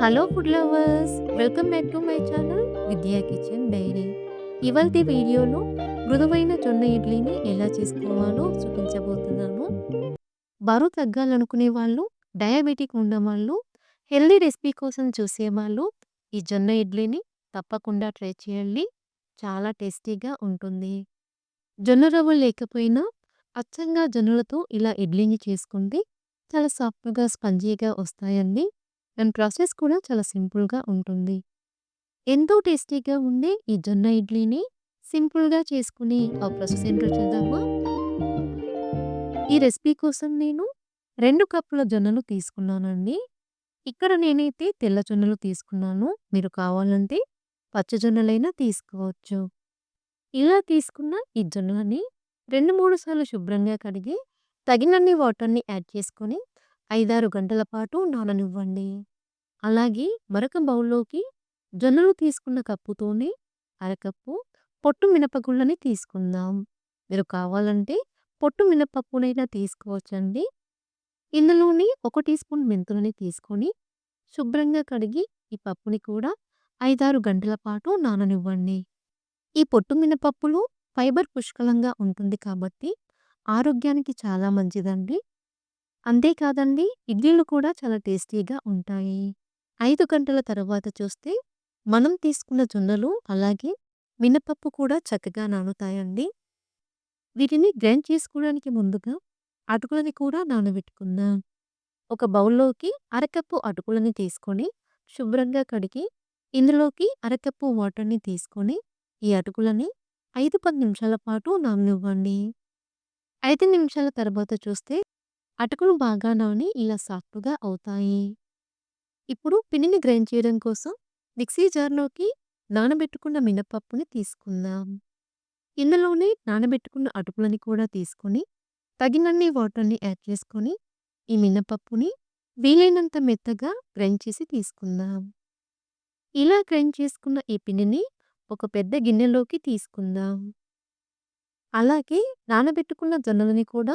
Hello food lovers welcome back to my channel Vidya kitchen diary ఇవాళ వీడియోలో మృదువైన జొన్న ఇడ్లీని ఎలా చేసుకోవాలో చూపించబోతున్నాను. బరువు తగ్గాలనుకునే వాళ్ళు డయాబెటిక్ ఉన్నవాళ్ళు హెల్దీ రెసిపీ కోసం చూసేవాళ్ళు ఈ జొన్న ఇడ్లీని తప్పకుండా ట్రై చేయండి. చాలా టేస్టీగా ఉంటుంది. జొన్న రవ్వ లేకపోయినా అచ్చంగా జొన్నలతో ఇలా ఇడ్లీని చేసుకుంటే చాలా సాఫ్ట్గా స్పంజీగా వస్తాయండి. దాని ప్రాసెస్ కూడా చాలా సింపుల్‌గా ఉంటుంది. ఎంతో టేస్టీగా ఉండే ఈ జొన్న ఇడ్లీని సింపుల్‌గా చేసుకుని ఆ ప్రాసెస్ ఏంటో చూద్దామా? ఈ రెసిపీ కోసం నేను రెండు కప్పుల జొన్నలు తీసుకున్నానండి. ఇక్కడ నేనైతే తెల్ల జొన్నలు తీసుకున్నాను. మీరు కావాలంటే పచ్చ జొన్నలైనా తీసుకోవచ్చు. ఇలా తీసుకున్న ఈ జొన్నలని 2, 3 సార్లు శుభ్రంగా కడిగి తగినన్ని వాటర్‌ని యాడ్ చేసుకొని 5, 6 గంటల పాటు నాననివ్వండి. అలాగే మరొక బౌల్‌లోకి జొన్నలు తీసుకున్న కప్పుతోనే అరకప్పు పొట్టు మినపగుళ్ళని తీసుకుందాం. మీరు కావాలంటే పొట్టు మినపప్పునైనా తీసుకోవచ్చండి. ఇందులోని ఒక టీ స్పూన్ మెంతులని తీసుకొని శుభ్రంగా కడిగి ఈ పప్పుని కూడా 5, 6 గంటల పాటు నాననివ్వండి. ఈ పొట్టు మినపప్పులో ఫైబర్ పుష్కలంగా ఉంటుంది కాబట్టి ఆరోగ్యానికి చాలా మంచిదండి. అంతేకాదండి ఇడ్లీలు కూడా చాలా టేస్టీగా ఉంటాయి. ఐదు గంటల తర్వాత చూస్తే మనం తీసుకున్న జొన్నలు అలాగే మినపప్పు కూడా చక్కగా నానుతాయండి. వీటిని గ్రైండ్ చేసుకోవడానికి ముందుగా అటుకులని కూడా నానబెట్టుకుందాం. ఒక బౌల్‌లోకి అరకప్పు అటుకులని తీసుకొని శుభ్రంగా కడిగి ఇందులోకి అరకప్పు వాటర్‌ని తీసుకొని ఈ అటుకులని 5, 10 నిమిషాల పాటు నాననివ్వండి. ఐదు నిమిషాల తర్వాత చూస్తే అటుకులు బాగా నాని ఇలా సాఫ్ట్‌గా అవుతాయి. ఇప్పుడు పిండిని గ్రైండ్ చేయడం కోసం మిక్సీ జార్‌లోకి నానబెట్టుకున్న మినపప్పుని తీసుకుందాం. ఇందులోనే నానబెట్టుకున్న అటుకులని కూడా తీసుకొని తగినన్ని వాటర్‌ని యాడ్ చేసుకొని ఈ మినపప్పుని వీలైనంత మెత్తగా గ్రైండ్ చేసి తీసుకుందాం. ఇలా గ్రైండ్ చేసుకున్న ఈ పిండిని ఒక పెద్ద గిన్నెలోకి తీసుకుందాం. అలాగే నానబెట్టుకున్న జొన్నలని కూడా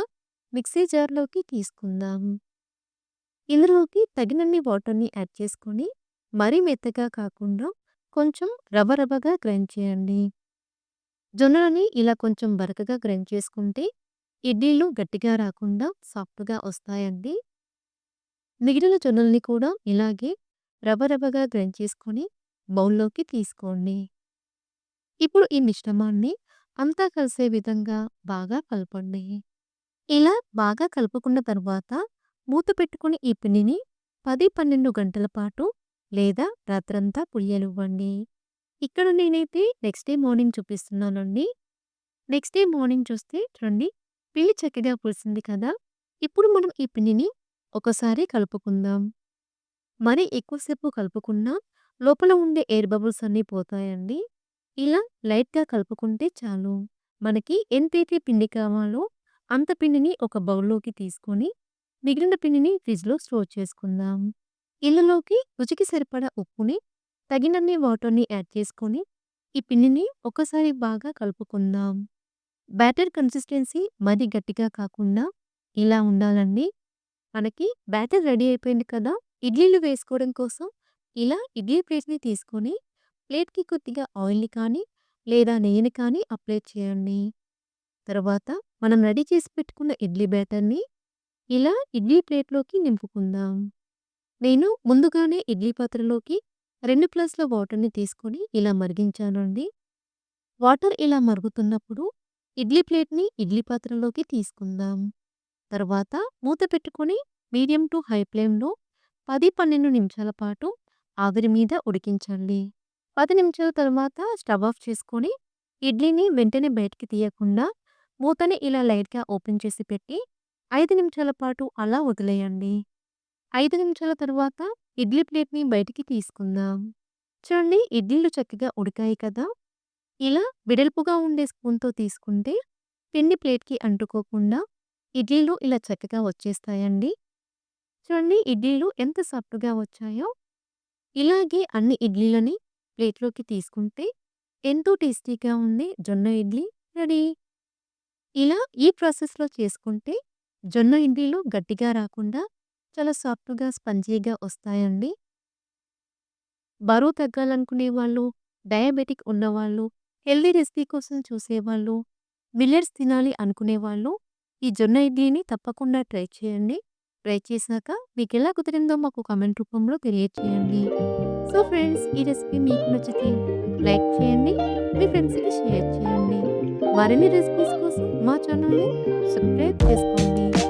మిక్సీ జార్‌లోకి తీసుకుందాం. ఇందులోకి తగినన్ని వాటర్‌ని యాడ్ చేసుకొని మరీ మెత్తగా కాకుండా కొంచెం రవ్వ రవ్వగా గ్రైండ్ చేయండి. జొన్నలని ఇలా కొంచెం బరకగా గ్రైండ్ చేసుకుంటే ఇడ్లీలు గట్టిగా రాకుండా సాఫ్ట్‌గా వస్తాయండి. మిగిలిన జొన్నలని కూడా ఇలాగే రవ్వ రవ్వగా గ్రైండ్ చేసుకొని బౌల్‌లోకి తీసుకోండి. ఇప్పుడు ఈ మిశ్రమాన్ని అంతా కలిసే విధంగా బాగా కలపండి. ఇలా బాగా కలుపుకున్న తర్వాత మూత పెట్టుకుని ఈ పిండిని 10, 12 గంటల పాటు లేదా రాత్రంతా పుయ్యనివ్వండి ఇక్కడ నేనైతే నెక్స్ట్ డే మార్నింగ్ చూపిస్తున్నానండి. నెక్స్ట్ డే మార్నింగ్ చూస్తే చూడండి పిండి చక్కగా పులిసింది కదా! ఇప్పుడు మనం ఈ పిండిని ఒకసారి కలుపుకుందాం. మరి ఎక్కువసేపు కలుపుకున్నా లోపల ఉండే ఎయిర్ బబుల్స్ అన్నీ పోతాయండి. ఇలా లైట్‌గా కలుపుకుంటే చాలు. మనకి ఎంతైతే పిండి కావాలో అంత పిండిని ఒక బౌల్‌లోకి తీసుకొని మిగిలిన పిండిని ఫ్రిడ్జ్‌లో స్టోర్ చేసుకుందాం. ఇళ్ళలోకి రుచికి సరిపడా ఉప్పుని, తగినన్ని వాటర్‌ని యాడ్ చేసుకొని ఈ పిండిని ఒకసారి బాగా కలుపుకుందాం. బ్యాటర్ కన్సిస్టెన్సీ మరీ గట్టిగా కాకుండా ఇలా ఉండాలండి. మనకి బ్యాటర్ రెడీ అయిపోయింది కదా! ఇడ్లీలు వేసుకోవడం కోసం ఇలా ఇడ్లీ ప్లేట్‌ని తీసుకొని ప్లేట్‌కి కొద్దిగా ఆయిల్‌ని కానీ లేదా నెయ్యిని కానీ అప్లై చేయండి. తర్వాత మనం రెడీ చేసి పెట్టుకున్న ఇడ్లీ బ్యాటర్‌ని ఇలా ఇడ్లీ ప్లేట్‌లోకి నింపుకుందాం. నేను ముందుగానే ఇడ్లీ పాత్రలోకి రెండు గ్లాసుల వాటర్‌ని తీసుకొని ఇలా మరిగించానండి. వాటర్ ఇలా మరుగుతున్నప్పుడు ఇడ్లీ ప్లేట్‌ని ఇడ్లీ పాత్రలోకి తీసుకుందాం. తర్వాత మూత పెట్టుకొని మీడియం టు హై ఫ్లేమ్‌లో 10, 12 నిమిషాల పాటు ఆవిరి మీద ఉడికించండి. పది నిమిషాల తర్వాత స్టవ్ ఆఫ్ చేసుకొని ఇడ్లీని వెంటనే బయటికి తీయకుండా మూతని ఇలా లైట్‌గా ఓపెన్ చేసి పెట్టి ఐదు నిమిషాల పాటు అలా వదిలేయండి. ఐదు నిమిషాల తర్వాత ఇడ్లీ ప్లేట్‌ని బయటికి తీసుకుందాం. చూడండి ఇడ్లీలు చక్కగా ఉడికాయి కదా! ఇలా వెడల్పుగా ఉండే స్పూన్‌తో తీసుకుంటే పిండి ప్లేట్‌కి అంటుకోకుండా ఇడ్లీలు ఇలా చక్కగా వచ్చేస్తాయండి. చూడండి ఇడ్లీలు ఎంత సాఫ్ట్‌గా వచ్చాయో. ఇలాగే అన్ని ఇడ్లీలని ప్లేట్‌లోకి తీసుకుంటే ఎంతో టేస్టీగా ఉండే జొన్న ఇడ్లీ రెడీ. ఇలా ఈ ప్రాసెస్‌లో చేసుకుంటే జొన్న ఇడ్లీలు గట్టిగా రాకుండా చాలా సాఫ్ట్‌గా, స్పంజీగా వస్తాయండి. బరువు తగ్గాలనుకునే వాళ్ళు, డయాబెటిక్ ఉన్నవాళ్ళు, హెల్తీ రెసిపీ కోసం చూసేవాళ్ళు, మిల్లెట్స్ తినాలి అనుకునేవాళ్ళు ఈ జొన్న ఇడ్లీని తప్పకుండా ట్రై చేయండి. ట్రై చేశాక ఎలా కుదిరిందో మాకు కామెంట్ రూపంలో తెలియచేయండి. సో ఫ్రెండ్స్ ఈ రెసిపీ మీకు నచ్చితే లైక్ చేయండి. మీ ఫ్రెండ్స్‌కి షేర్ చేయండి. మరిన్ని రెసిపీస్ కోసం మా ఛానల్‌ని సబ్స్క్రైబ్ చేసుకోండి.